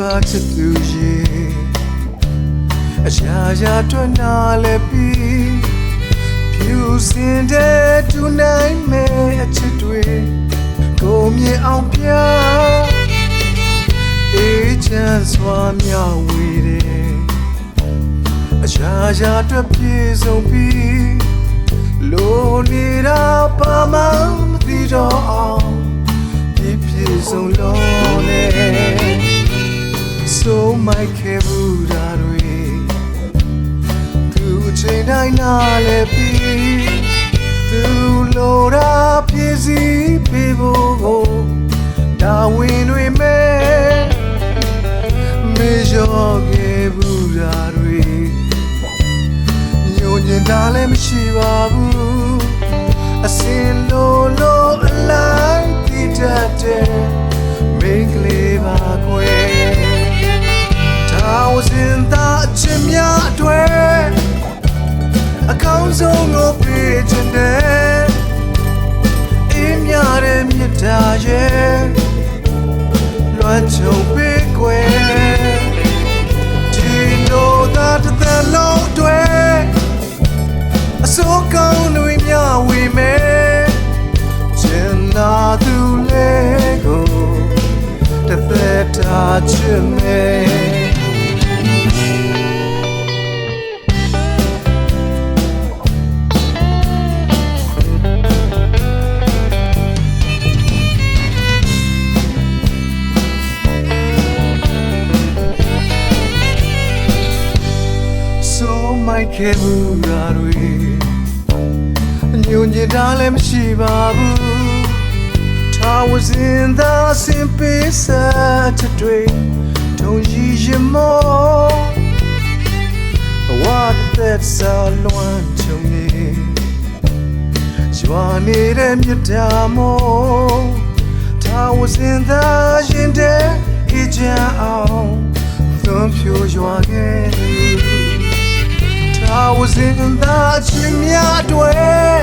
စုပါချစ်သူရဲ့အရာရာတွန်းနာလည်းပြီးဖြူစင်တဲ့တူနိုင်မဲ့အချစ်တွေကိုမြင်အောင်ပြအေးချမ်းစွာမျှဝေတယ်အရာရာအတွက်ပြည့်စုံပြီးလိုနေတာပါမမသိတော့အောင်ပြည့်ပြည့်စုံလို့နဲ့ so my ခေဘူးဓာတွေသူအချိန်တိုင်းနာလဲပြီးသူလိုတာပြည့်စည်ပေးဖို့ကိုဒါဝင်တွေမဲ့မေရောခဲ့ဘူးဓာတွေညိုညင်တာလည်းမရှိပါဘူးအစင်လိုလိုအလိုက်တည်တတ်တဲ့မိ အကောင်းဆုံးကိုပြေးချင်တယ်အင်းများတဲ့မြတ်တာရဲ့လွမ်းချုံပေးကွယ်ဒီလိုသာတစ်သက်လုံးအတွေ့အစိုးကောင်းတွေမျှဝေမယ်ကျင်နာသူလေးကိုတစ်သက်တာချစ်မယ် so my ခေဘူးရာတွေညွန်ညတာလည်းမရှိပါဘူးထာဝစင်သာစင်ပေးစားတဲ့တွေထုံရည်ရမောဝါတဲ့ဆာလွန်ချုံနေရွာနေတဲ့မြတ်တာမောထာဝစင် စေတနာချင်းများအတွက်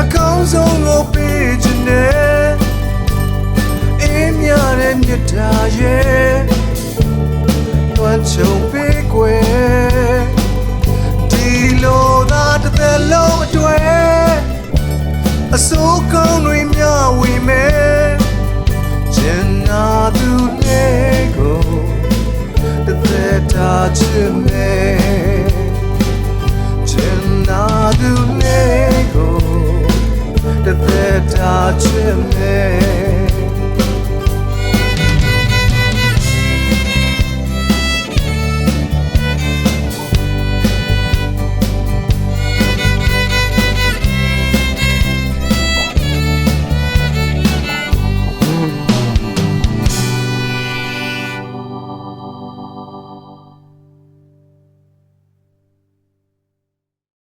အကောင်းဆုံးကိုပေးခြင်းနဲ့အင်းများတဲ့မြတ်တာရဲ့တွမ်းချုံပေးကွယ်ဒီလိုသာတစ်သက်လုံးအတွက်အစိုးကောင်းတွေမျှဝေမယ်ကျန်နာသူတွေကိုတစ်သက်တာခြင်းနဲ့ Do. live.